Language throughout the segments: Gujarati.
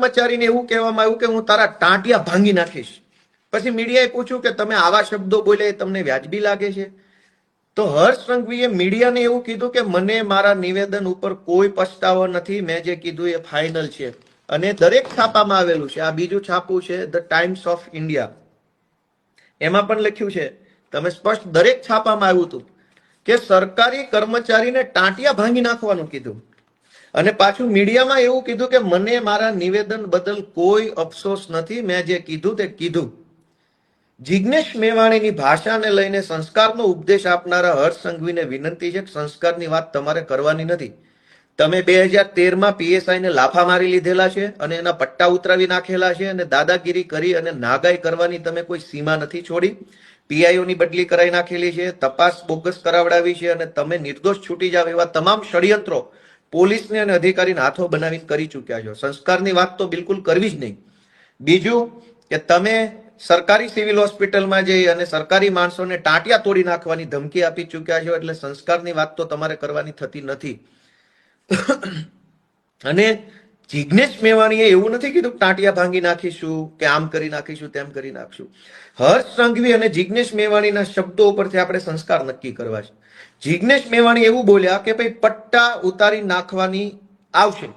કર્મચારીને એવું કહેવામાં આવ્યું કે હું તારા ટાંટિયા ભાંગી નાખીશ. પછી મીડિયાએ પૂછ્યું કે તમે આવા શબ્દો બોલ્યા તમને વ્યાજબી લાગે છે? તો હર્ષ સંઘવીએ મીડિયાને એવું કીધું કે મને મારા નિવેદન ઉપર કોઈ પછતાવો નથી, મેં જે કીધું એ ફાઇનલ છે. અને દરેક છાપામાં આવેલું છે. આ બીજું છાપું છે ધ ટાઈમ્સ ઓફ ઇન્ડિયા એમાં પણ લખ્યું છે, તમે સ્પષ્ટ દરેક છાપામાં આવ્યું હતું કે સરકારી કર્મચારીને ટાંટિયા ભાંગી નાખવાનું કીધું. અને પાછું મીડિયામાં એવું કીધું કે મને મારા નિવેદન બદલ કોઈ અફસોસ નથી, મેં જે કીધું તે કીધું. જિજ્ઞેશ મેવાણીની ભાષાને લઈને સંસ્કારનો ઉપદેશ આપનારા હર્ષ સંઘવીને વિનંતી છે કે સંસ્કારની વાત તમારે કરવાની નથી. તમે બે હજાર તેરમાં પીએસઆઈને લાફા મારી લીધેલા છે અને એના પટ્ટા ઉતરાવી નાખેલા છે અને દાદાગીરી કરી અને નાગાઈ કરવાની તમે કોઈ સીમા નથી છોડી. પીઆઈઓની બદલી કરાવી નાખેલી છે, તપાસ બોગસ કરાવડાવી છે અને તમે નિર્દોષ છૂટી જાવ એવા તમામ ષડયંત્રો પોલીસને અને અધિકારીને હાથો બનાવી કરી ચૂક્યા છો. સંસ્કારની વાત તો બિલકુલ કરવી જ નહીં. બીજું કે તમે સરકારી સિવિલ હોસ્પિટલમાં જઈ અને સરકારી માણસોને ટાંટિયા તોડી નાખવાની ધમકી આપી ચૂક્યા છો એટલે સંસ્કારની વાત તો તમારે કરવાની થતી નથી. અને જિજ્ઞેશ મેવાણીએ એવું નથી કીધું ટાંટિયા ભાંગી નાખીશું, કે આમ કરી નાખીશું, તેમ કરી નાખશું. હર્ષ સંઘવી અને જિજ્ઞેશ મેવાણીના શબ્દો ઉપરથી આપણે સંસ્કાર નક્કી કરવા છે. જિજ્ઞેશ મેવાણી એવું બોલ્યા કે ભાઈ, પટ્ટા ઉતારી નાખવાની આવશે.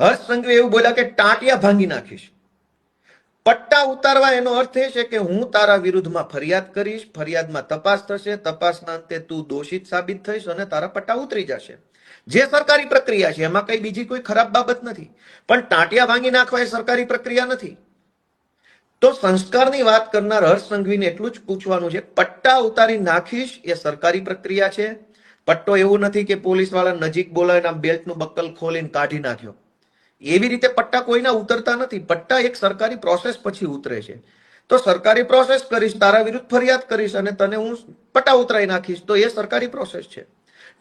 હર્ષ સંઘવી એવું બોલ્યા કે ટાંટિયા ભાંગી નાખીશ. પટ્ટા ઉતારવા એનો અર્થ એ છે કે હું તારા વિરુદ્ધમાં ફરિયાદ કરીશ, ફરિયાદમાં તપાસ થશે, તપાસના અંતે તું દોષિત સાબિત થઈશ અને તારા પટ્ટા ઉતરી જશે. જે સરકારી પ્રક્રિયા છે, એમાં કઈ બીજી કોઈ ખરાબ બાબત નથી. પણ ટાંટિયા ભાંગી નાખવા એ સરકારી પ્રક્રિયા નથી. તો સંસ્કારની વાત કરનાર હર્ષ સંઘવીને એટલું જ પૂછવાનું છે, પટ્ટા ઉતારી નાખીશ એ સરકારી પ્રક્રિયા છે? પટ્ટો એવું નથી કે પોલીસવાળા નજીક બોલાવીને બેલ્ટનું બક્કલ ખોલીને કાઢી નાખ્યો. એવી રીતે પટ્ટા કોઈના ઉતરતા નથી. પટ્ટા એક સરકારી પ્રોસેસ પછી ઉતરે છે. તો સરકારી પ્રોસેસ કરીશ, તારા વિરુદ્ધ ફરિયાદ કરીશ અને તને હું પટ્ટા ઉતરાઈ નાખીશ, તો એ સરકારી પ્રોસેસ છે.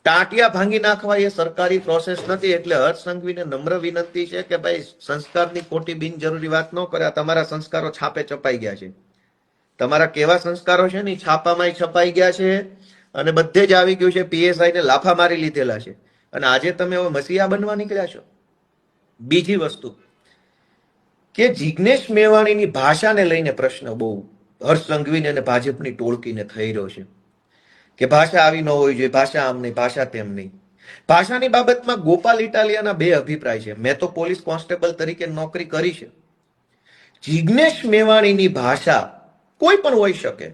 ટાંટિયા ભાંગી નાખવા એ સરકારી પ્રોસેસ નથી, એટલે હર્ષ સંઘવીને નમ્ર વિનંતી છે કે ભાઈ, સંસ્કારની ખોટી બિનજરૂરી વાત ન કરે તમારા સંસ્કારો છાપે છપાઈ ગયા છે. તમારા કેવા સંસ્કારો છે ને છાપામાં છપાઈ ગયા છે અને બધે જ આવી ગયું છે પીએસઆઈ ને લાફા મારી લીધેલા છે. અને આજે તમે હવે મસીહા બનવા નીકળ્યા છો. બીજી વસ્તુ કે જિજ્ઞેશ મેવાણીની ભાષાને લઈને પ્રશ્ન બહુ હર્ષ સંઘવીને અને ભાજપની ટોળકીને થઈ રહ્યો છે કે ભાષા આવી ન હોવી જોઈએ, ભાષા આમ નહીં, ભાષા તેમ નહીં. ભાષાની બાબતમાં ગોપાલ ઇટાલિયાના બે અભિપ્રાય છે. મેં તો પોલીસ કોન્સ્ટેબલ તરીકે નોકરી કરી છે. જિજ્ઞેશ મેવાણીની ભાષા કોઈ પણ હોઈ શકે.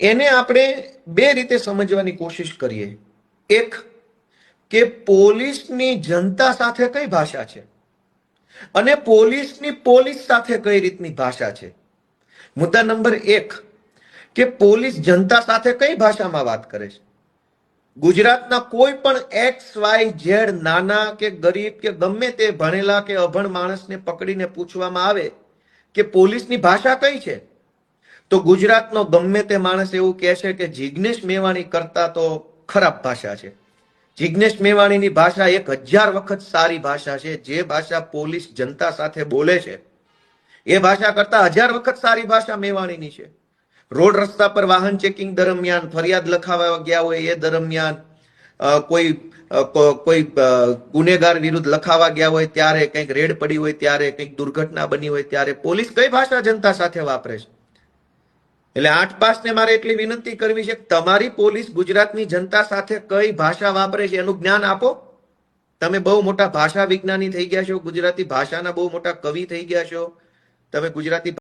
એને આપણે બે રીતે સમજવાની કોશિશ કરીએ. એક કે પોલીસની જનતા સાથે કઈ ભાષા છે? અને પોલીસની પોલીસ સાથે કઈ રીતની ભાષા છે? મુદ્દા નંબર એક, કે પોલીસ જનતા સાથે કઈ ભાષામાં વાત કરે છે? ગુજરાતના કોઈ પણ એક્સ, વાય, ઝેડ, નાના કે ગરીબ કે ગમે તે ભણેલા કે અભણ માણસને પકડીને પૂછવામાં આવે કે પોલીસની ભાષા કઈ છે? તો ગુજરાતનો ગમે તે માણસ એવું કહે છે કે જિજ્ઞેશ મેવાણી કરતા તો ખરાબ ભાષા છે. જિજ્ઞેશ મેવાણીની ભાષા એક હજાર વખત સારી ભાષા છે. જે ભાષા પોલીસ જનતા સાથે બોલે છે, એ ભાષા કરતા હજાર વખત સારી ભાષા મેવાણીની છે. રોડ રસ્તા પર વાહન ચેકિંગ દરમિયાન, ફરિયાદ લખાવા ગયા હોય એ દરમિયાન કોઈ કોઈ ગુનેગાર વિરુદ્ધ લખાવા ગયા હોય ત્યારે કંઈક રેડ પડી હોય ત્યારે કંઈક દુર્ઘટના બની હોય ત્યારે પોલીસ કઈ ભાષા જનતા સાથે વાપરે છે? એટલે આઠ પાસને મારે એટલી વિનંતી કરવી છે તમારી પોલીસ ગુજરાતની જનતા સાથે કઈ ભાષા વાપરે છે એનું જ્ઞાન આપો. તમે બહુ મોટા ભાષા વિજ્ઞાની થઈ ગયા છો, ગુજરાતી ભાષાના બહુ મોટા કવિ થઈ ગયા છો. તમે ગુજરાતી